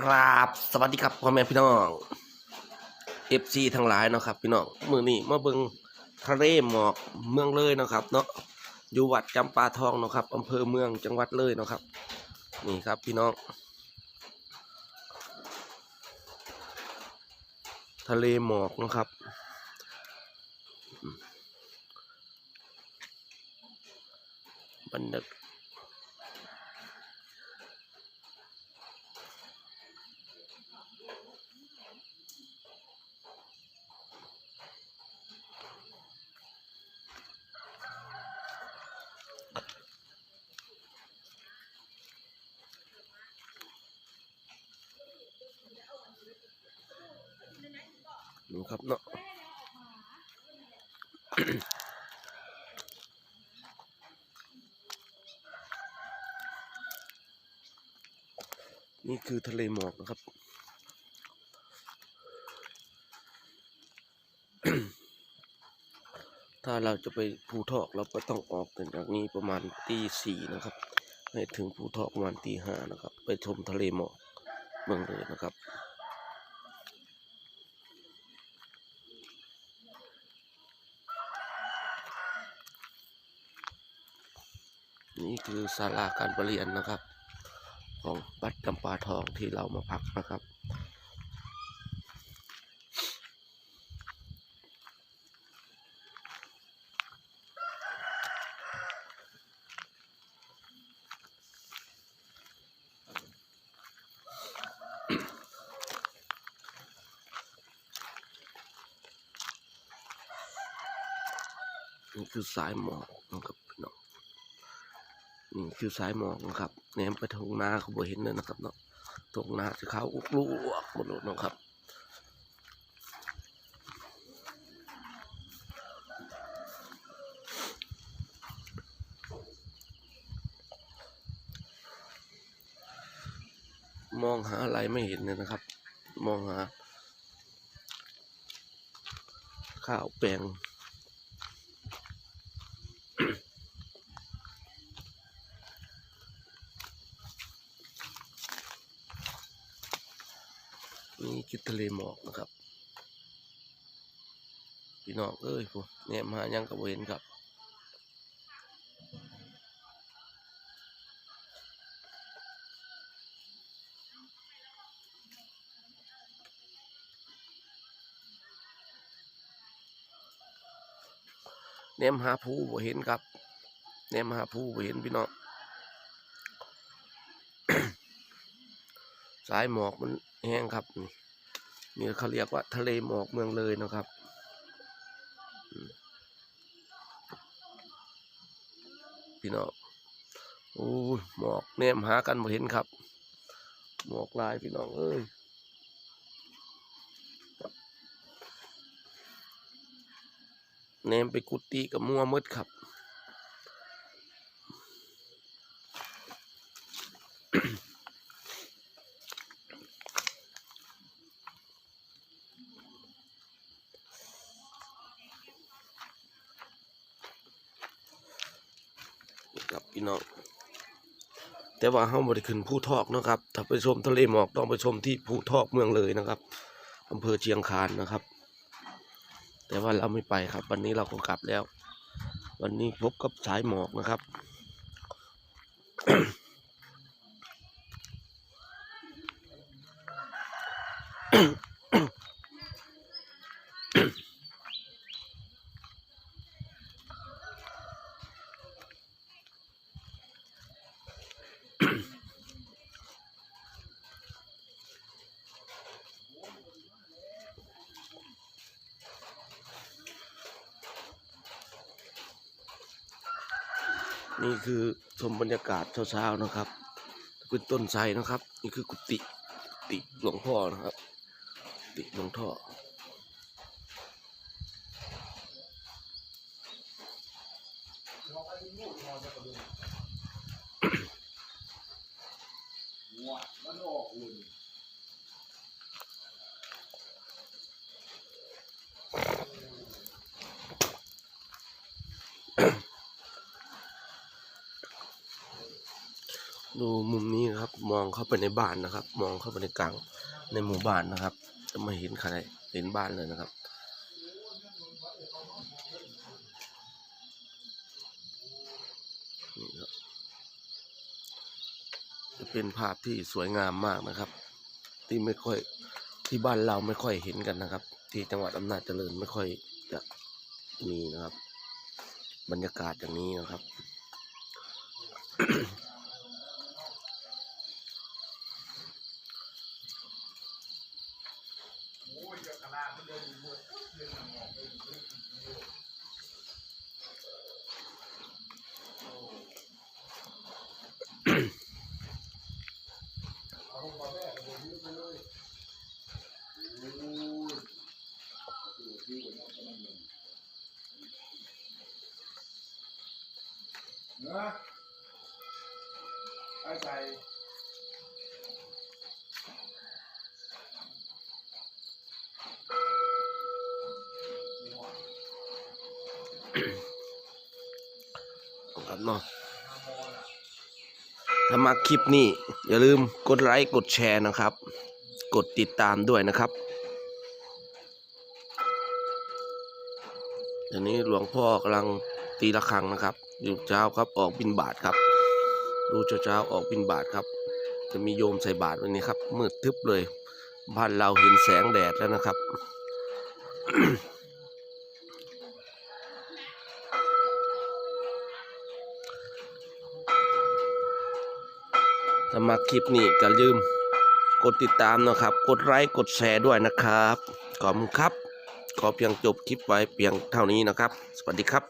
ครับสวัสดีครับพ่อแม่พี่น้องเอฟซีทั้งหลายนะครับ พี่น้องมือนี้มาเบิงทะเลหมอกเมืองเลยนะครับ เนาะอยู่วัดจำปาทองนะครับอำเภอเมืองจังหวัดเลยนะครับ นี่ครับพี่น้อง ทะเลหมอกนะครับ บรรยาก นี่ ครับเนาะนี่คือทะเลหมอกนะครับ ถ้าเราจะไปภูทอกเราก็ต้องออกกันจากนี้ประมาณตีสี่นะครับให้ถึงภูทอกประมาณตีห้านะครับ ไปชมทะเลหมอกเมืองเลยนะครับ นี่ คือศาลาการประเรียนนะครับ ของวัดจำปาทองที่เรามาพักนะครับ นี่คือสายหมอกนะครับ นี่คือสายหมอกนะครับแหนมไปทางนาเขาบ่เห็นเลยนะครับเนาะตรงนาจะเขาอุกลูกหมดเลยนะครับมองหาอะไรไม่เห็นเลยนะครับ มองหา ข้าวแปลง คือทะเลหมอกนะครับ พี่น้องเอ้ยพวเนี่ยมายังกับเห็นครับเนมหาผู้บ่เห็นครับเนมหาผู้บ่เห็นพี่น้องสายหมอกมันแห้งครับนี่ นี่เขาเรียกว่าทะเลหมอกเมืองเลยนะครับพี่น้องโอ้ยหมอกเนมหากันบ่เห็นครับ หมอกลายพี่น้องเอ้ยเนมไปกุฏิกับมัวมืดครับ ครับพี่น้องแต่ว่าเฮาบ่ได้ขึ้นภูทอกนะครับ ถ้าไปชมทะเลหมอกต้องไปชมที่ภูทอกเมืองเลยนะครับอำเภอเชียงคานนะครับ แต่ว่าเราไม่ไปครับ วันนี้เราก็กลับแล้ว วันนี้พบกับสายหมอกนะครับ Mm-hmm. นี่คือชมบรรยากาศเช้าๆนะครับเป็นต้นไทรนะครับ นี่คือกุฏิกุฏิหลวงพ่อนะครับกุฏิหลวงพ่อ ดูมุมนี้นะครับ มองเข้าไปในบ้านนะครับ มองเข้าไปในกลางในหมู่บ้านนะครับ จะไม่เห็นใครเห็นบ้านเลยนะครับ นี่ครับจะเป็นภาพที่สวยงามมากนะครับ ที่ไม่ค่อยที่บ้านเราไม่ค่อยเห็นกันนะครับ ที่จังหวัดอำนาจเจริญไม่ค่อยจะมีนะครับ บรรยากาศอย่างนี้นะครับ เนื้อใส่ครับเนาะถ้ามาคลิปนี้ อย่าลืมกดไลค์ กดแชร์นะครับ กดติดตามด้วยนะครับเดี๋ยวนี้หลวงพ่อกำลังตีระฆังนะครับ อยู่เช้าครับออกบินบาทครับ ดูเช้าเช้าๆออกบินบาทครับ จะมีโยมใส่บาทวันนี้ครับมืดทึบเลย บ้านเราเห็นแสงแดดแล้วนะครับถ้ามาคลิปนี้ก็ลืมกดติดตามนะครับ กดไลค์ กดแชร์ด้วยนะครับ ขอบคุณครับ ขอเพียงจบคลิปไว้เพียงเท่านี้นะครับ สวัสดีครับ